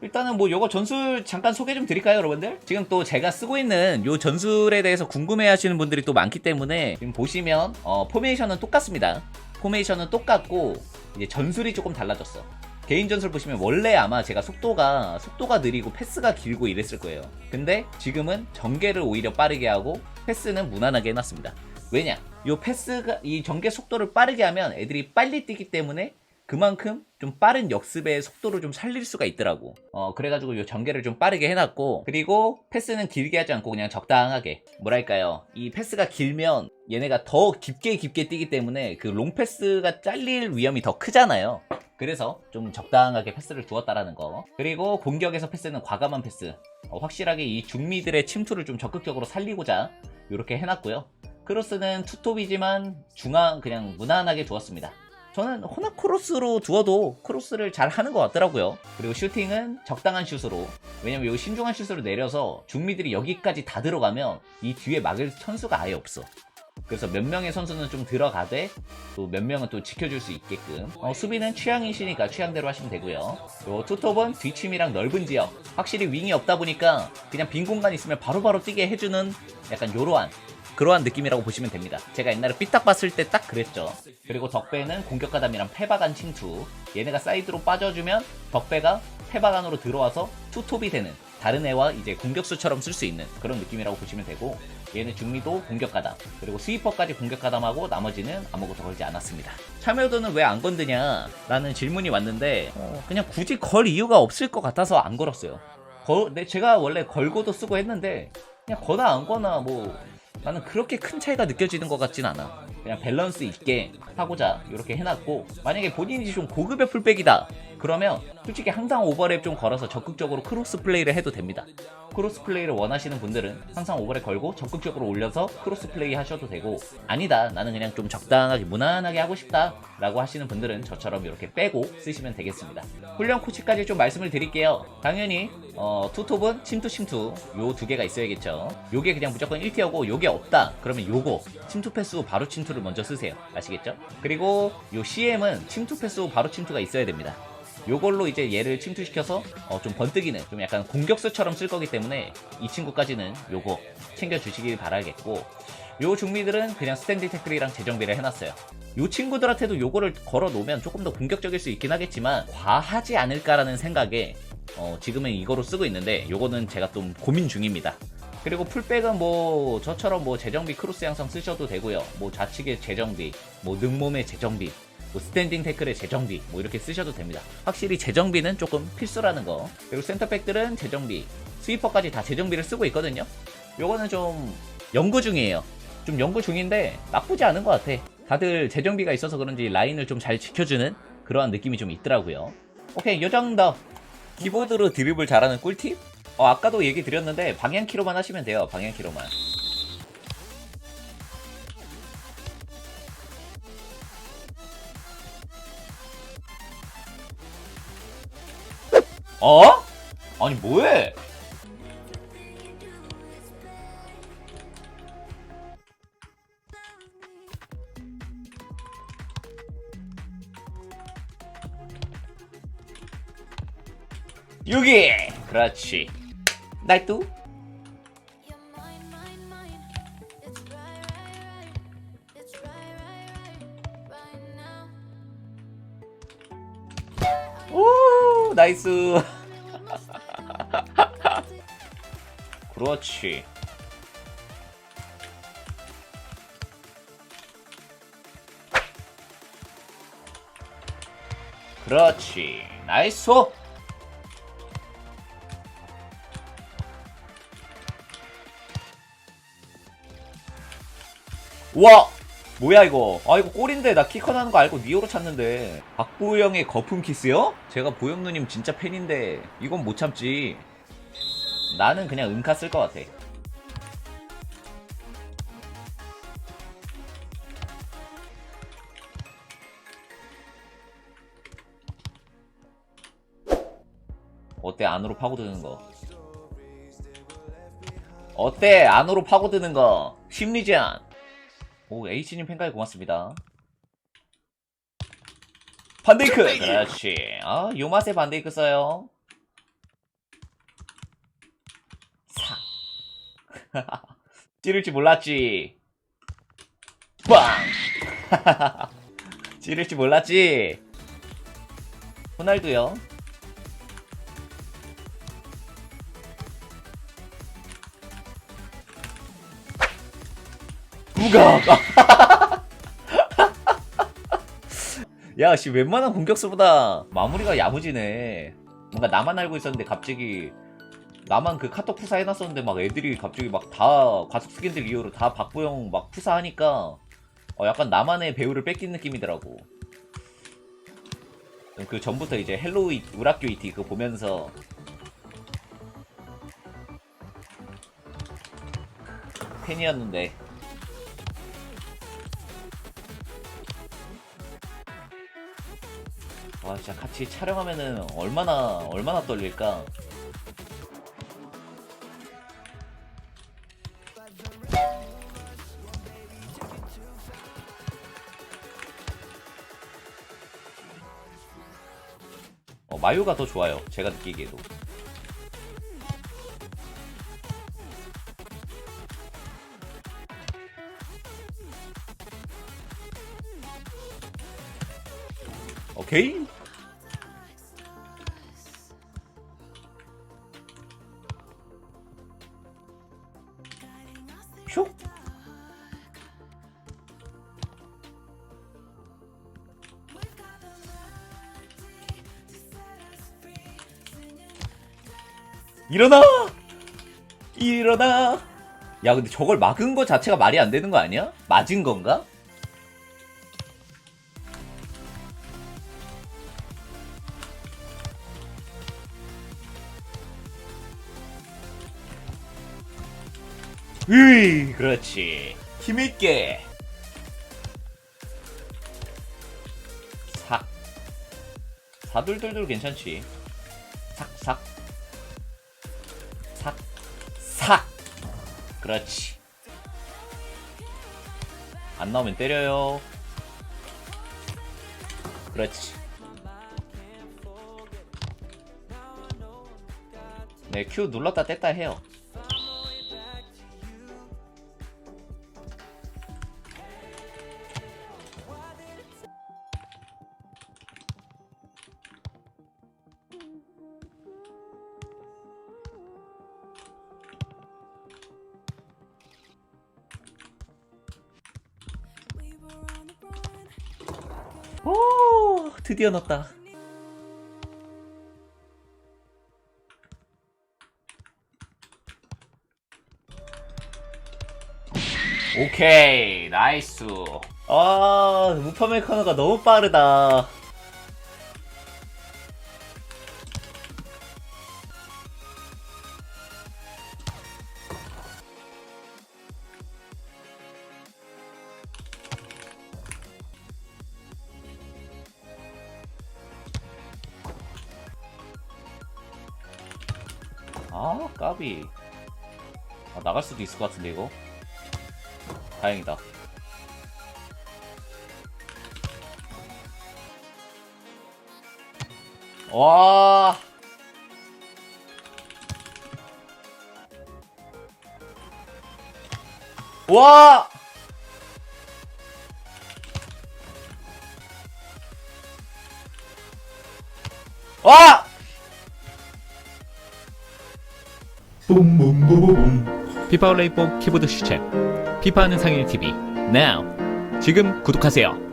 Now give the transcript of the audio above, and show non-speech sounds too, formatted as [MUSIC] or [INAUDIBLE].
일단은 뭐 요거 전술 잠깐 소개 좀 드릴까요 여러분들? 지금 또 제가 쓰고 있는 요 전술에 대해서 궁금해 하시는 분들이 또 많기 때문에 지금 보시면 어, 포메이션은 똑같습니다. 포메이션은 똑같고 이제 전술이 조금 달라졌어. 개인 전술 보시면 원래 아마 제가 속도가 속도가 느리고 패스가 길고 이랬을 거예요. 근데 지금은 전개를 오히려 빠르게 하고 패스는 무난하게 해놨습니다. 왜냐? 요 패스가 이 전개 속도를 빠르게 하면 애들이 빨리 뛰기 때문에 그만큼 좀 빠른 역습의 속도를 좀 살릴 수가 있더라고. 어, 그래가지고 요 전개를 좀 빠르게 해놨고, 그리고 패스는 길게 하지 않고 그냥 적당하게. 뭐랄까요. 이 패스가 길면 얘네가 더 깊게 깊게 뛰기 때문에 그 롱패스가 잘릴 위험이 더 크잖아요. 그래서 좀 적당하게 패스를 주었다라는 거. 그리고 공격에서 패스는 과감한 패스. 어, 확실하게 이 중미들의 침투를 좀 적극적으로 살리고자 이렇게 해놨고요. 크로스는 투톱이지만 중앙 그냥 무난하게 두었습니다. 저는 호나 크로스로 두어도 크로스를 잘 하는 것 같더라고요. 그리고 슈팅은 적당한 슛으로. 왜냐면 여기 신중한 슛으로 내려서 중미들이 여기까지 다 들어가면 이 뒤에 막을 선수가 아예 없어. 그래서 몇 명의 선수는 좀 들어가되 또 몇 명은 또 지켜줄 수 있게끔 어, 수비는 취향이시니까 취향대로 하시면 되고요 요 투톱은 뒷침이랑 넓은 지역 확실히 윙이 없다 보니까 그냥 빈 공간 있으면 바로바로 뛰게 해주는 약간 요러한 그러한 느낌이라고 보시면 됩니다. 제가 옛날에 삐딱 봤을 때 딱 그랬죠. 그리고 덕배는 공격가담이랑 패바간 침투. 얘네가 사이드로 빠져주면 덕배가 패박 안으로 들어와서 투톱이 되는 다른 애와 이제 공격수처럼 쓸 수 있는 그런 느낌이라고 보시면 되고 얘는 중미도 공격가담 그리고 스위퍼까지 공격가담하고 나머지는 아무것도 걸지 않았습니다. 참여도는 왜 안 건드냐 라는 질문이 왔는데 어, 그냥 굳이 걸 이유가 없을 것 같아서 안 걸었어요. 거, 네, 제가 원래 걸고도 쓰고 했는데 그냥 거나 안 거나 뭐 나는 그렇게 큰 차이가 느껴지는 것 같진 않아. 그냥 밸런스 있게 하고자 이렇게 해놨고 만약에 본인이 좀 고급의 풀백이다 그러면 솔직히 항상 오버랩 좀 걸어서 적극적으로 크로스 플레이를 해도 됩니다. 크로스 플레이를 원하시는 분들은 항상 오버랩 걸고 적극적으로 올려서 크로스 플레이 하셔도 되고 아니다 나는 그냥 좀 적당하게 무난하게 하고 싶다 라고 하시는 분들은 저처럼 이렇게 빼고 쓰시면 되겠습니다. 훈련 코치까지 좀 말씀을 드릴게요. 당연히 어, 투톱은 침투 침투 요 두 개가 있어야겠죠. 요게 그냥 무조건 1티어고 요게 없다 그러면 요거 침투 패스 후 바로 침투를 먼저 쓰세요. 아시겠죠? 그리고 요 CM은 침투 패스 후 바로 침투가 있어야 됩니다. 요걸로 이제 얘를 침투시켜서 어, 좀 번뜩이는 좀 약간 공격수처럼 쓸 거기 때문에 이 친구까지는 요거 챙겨주시길 바라겠고 요 중미들은 그냥 스탠딩 태클이랑 재정비를 해놨어요. 요 친구들한테도 요거를 걸어 놓으면 조금 더 공격적일 수 있긴 하겠지만 과하지 않을까라는 생각에 어, 지금은 이거로 쓰고 있는데 요거는 제가 좀 고민 중입니다. 그리고 풀백은 뭐 저처럼 뭐 재정비 크로스 양상 쓰셔도 되고요. 뭐 좌측의 재정비, 뭐 능몸의 재정비, 뭐 스탠딩 태클의 재정비 뭐 이렇게 쓰셔도 됩니다. 확실히 재정비는 조금 필수라는 거. 그리고 센터백들은 재정비, 스위퍼까지 다 재정비를 쓰고 있거든요. 요거는 좀 연구 중이에요. 좀 연구 중인데 나쁘지 않은 것 같아. 다들 재정비가 있어서 그런지 라인을 좀 잘 지켜주는 그러한 느낌이 좀 있더라고요. 오케이 요 정도. 키보드로 드리블 잘하는 꿀팁? 어 아까도 얘기 드렸는데 방향키로만 하시면 돼요. 방향키로만. 어? 아니 뭐해? 여기 그렇지 나이뚜 나이스. [LAUGHS] 그렇지. 그렇지. 나이스. 와 뭐야 이거? 아 이거 골인데 나 키커 나는 거 알고 니오로 찾는데. 박보영의 거품 키스요? 제가 보영 누님 진짜 팬인데 이건 못 참지. 나는 그냥 은카 쓸 것 같아. 어때 안으로 파고드는 거? 어때 안으로 파고드는 거? 심리전 오 H님 팬가이 고맙습니다. 반데이크! 그렇지. 아 요맛에 반데이크 써요. 사. [LAUGHS] 찌를지 몰랐지. 빵! [LAUGHS] 찌를지 몰랐지. 호날두요. 부각! [LAUGHS] 야, 씨, 웬만한 공격수보다 마무리가 야무지네. 뭔가 나만 알고 있었는데 갑자기 나만 그 카톡 푸사 해놨었는데 막 애들이 갑자기 막 다 과속 스캔들 이후로 다 박보영 막 푸사 하니까 어 약간 나만의 배우를 뺏긴 느낌이더라고. 그 전부터 이제 헬로우 이- 우락교 이티 그거 보면서 팬이었는데 와 진짜 같이 촬영하면은 얼마나 얼마나 떨릴까? 어, 마요가 더 좋아요 제가 느끼기에도. 오케이 슉 일어나! 일어나! 야, 근데 저걸 막은 거 자체가 말이 안 되는 거 아니야? 맞은 건가? 으이, 그렇지. 힘있게. 삭. 사둘둘둘 괜찮지. 삭, 삭. 삭. 삭. 그렇지. 안 나오면 때려요. 그렇지. 네, Q 눌렀다 뗐다 해요. 오, 드디어 넣었다. 오케이, 나이스. 아, 무파 메카노가 너무 빠르다. 아, 까비. 아, 나갈 수도 있을 것 같은데, 이거. 다행이다. 와. 와! 와! 피파 올레이포 키보드 슈챔 피파하는 상일 TV now 지금 구독하세요.